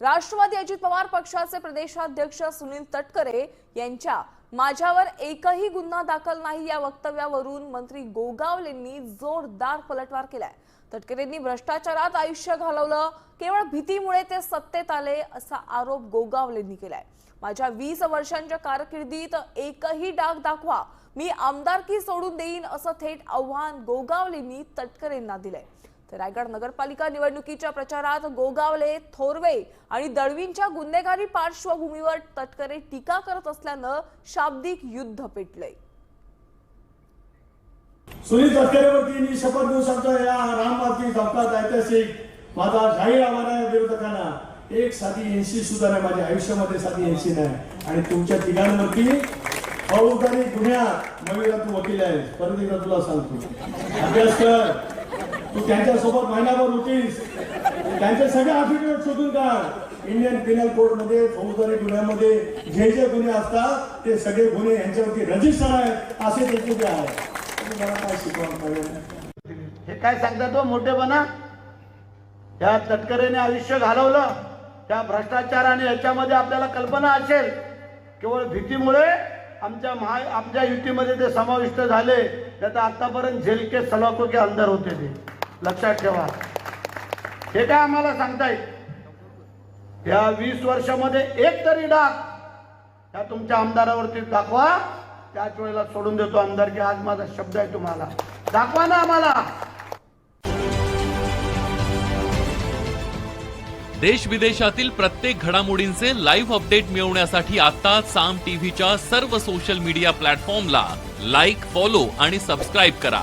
राष्ट्रवादी अजित पवार पक्षाचे प्रदेशाध्यक्ष सुनील तटकरे यांच्या माझ्यावर एकही गुन्हा दाखल नाही या वक्तव्यावरून मंत्री गोगावलेंनी जोरदार पलटवार केलाय. तटकरेंनी भ्रष्टाचारात आयुष्य घालवलं केवळ भीतीमुळे ते सत्तेत आले असा आरोप गोगावलेंनी केलाय. माझ्या वीस वर्षांच्या कारकिर्दीत एकही डाग दाखवा मी आमदारकी सोडून देईन असं थेट आव्हान गोगावलेंनी तटकरेंना दिलंय. तर रायगड नगरपालिका निवडणुकीच्या प्रचारात गोगावले थोरवे आणि दळवींच्या गुन्हेगारी पार्श्वभूमीवर तटकरे टीका करत असल्यानं शाब्दिक युद्ध पेटले सुनील तटकरेवरती मी शपथ घेऊ शकतो या राममार्गी चौकात ऐतिहासिक माझा जाहीर आव्हान आहे विरोधकांना. एक साधी एनसी सुद्धा नाही माझ्या आयुष्यामध्ये साधी एनसी नाही. आणि तुमच्या तिघांवरती फौजदारी गुन्ह्यात नवीला तू वकील आहे परत एकदा तुला सांगतो. अभ्यास कर. त्यांच्यासोबत महिनाभर होतीस. त्यांचे सगळे अफिडेव्हिट शोधून काढ. इंडियन पिनल कोडमध्ये फौजदारी गुन्ह्यामध्ये जे जे गुन्हे असतात ते सगळे गुन्हे यांच्यावरती रजिस्टर आहेत असे त्याचे जे आहे काय हे काय सांगता तो हो, मोठेपणा? या तटकरेने आयुष्य घालवलं त्या भ्रष्टाचार आणि याच्यामध्ये आपल्याला कल्पना असेल केवळ भीतीमुळे आमच्या महा आमच्या युतीमध्ये ते समाविष्ट झाले नाही तर आतापर्यंत झेल के सलाखो के अंदर होते ते. लक्षात ठेवा. हे काय आम्हाला सांगताय? या वीस वर्षामध्ये एक तरी डाग या तुमच्या आमदारावरती दाखवा. त्याच वेळेला सोडून देतो आमदार की आज माझा शब्द आहे तुम्हाला. दाखवा ना आम्हाला. देश विदेशातील प्रत्येक घडामोडींचे लाईव्ह अपडेट मिळवण्यासाठी आता साम टीव्हीच्या सर्व सोशल मीडिया प्लॅटफॉर्मला लाईक फॉलो आणि सबस्क्राईब करा.